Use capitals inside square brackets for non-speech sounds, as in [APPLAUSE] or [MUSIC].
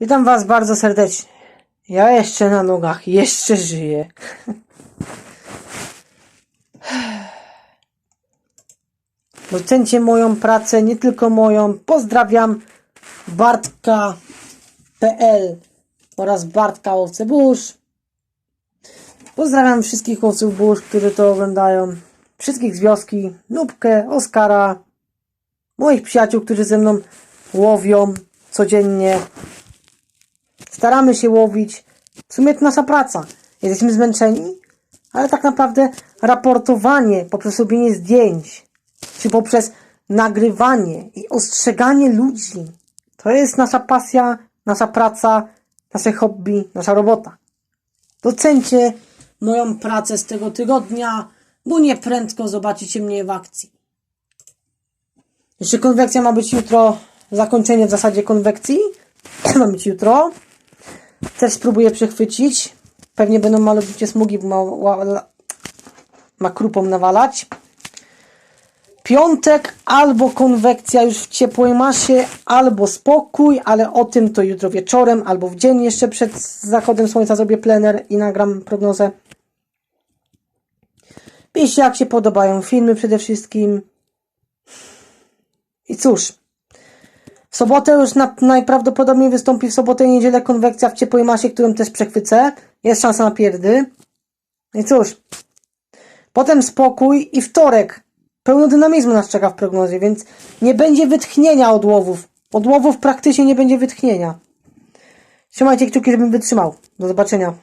Witam Was bardzo serdecznie. Ja jeszcze na nogach, [LAUGHS] jeszcze żyję. Docencie moją pracę, nie tylko moją. Pozdrawiam Bartka.pl oraz Bartka Owce Burz. Pozdrawiam wszystkich łowców burz, którzy to oglądają. Wszystkich z wioski, Nubkę, Oskara, moich przyjaciół, którzy ze mną łowią codziennie. Staramy się łowić. W sumie to nasza praca. Jesteśmy zmęczeni, ale tak naprawdę raportowanie poprzez robienie zdjęć, czy poprzez nagrywanie i ostrzeganie ludzi, to jest nasza pasja, nasza praca, nasze hobby, nasza robota. Docencie moją pracę z tego tygodnia, bo nieprędko zobaczycie mnie w akcji. Jeszcze konwekcja ma być jutro, zakończenie w zasadzie konwekcji. [CLEARS THROAT] ma być jutro. Też spróbuję przechwycić. Pewnie będą malownicze smugi, bo ma, ła- ma krupą nawalać. Piątek albo konwekcja już w ciepłej masie, albo spokój, ale o tym to jutro wieczorem, albo w dzień jeszcze przed zachodem słońca zrobię plener i nagram prognozę. Piszcie jak się podobają filmy przede wszystkim. I cóż, sobotę już na, najprawdopodobniej wystąpi w sobotę i niedzielę konwekcja w ciepłej masie, którą też przechwycę. Jest szansa na pierdy. I cóż, potem spokój i wtorek. Pełno dynamizmu nas czeka w prognozie, więc nie będzie wytchnienia od łowów. Od łowów praktycznie nie będzie wytchnienia. Trzymajcie kciuki, żebym wytrzymał. Do zobaczenia.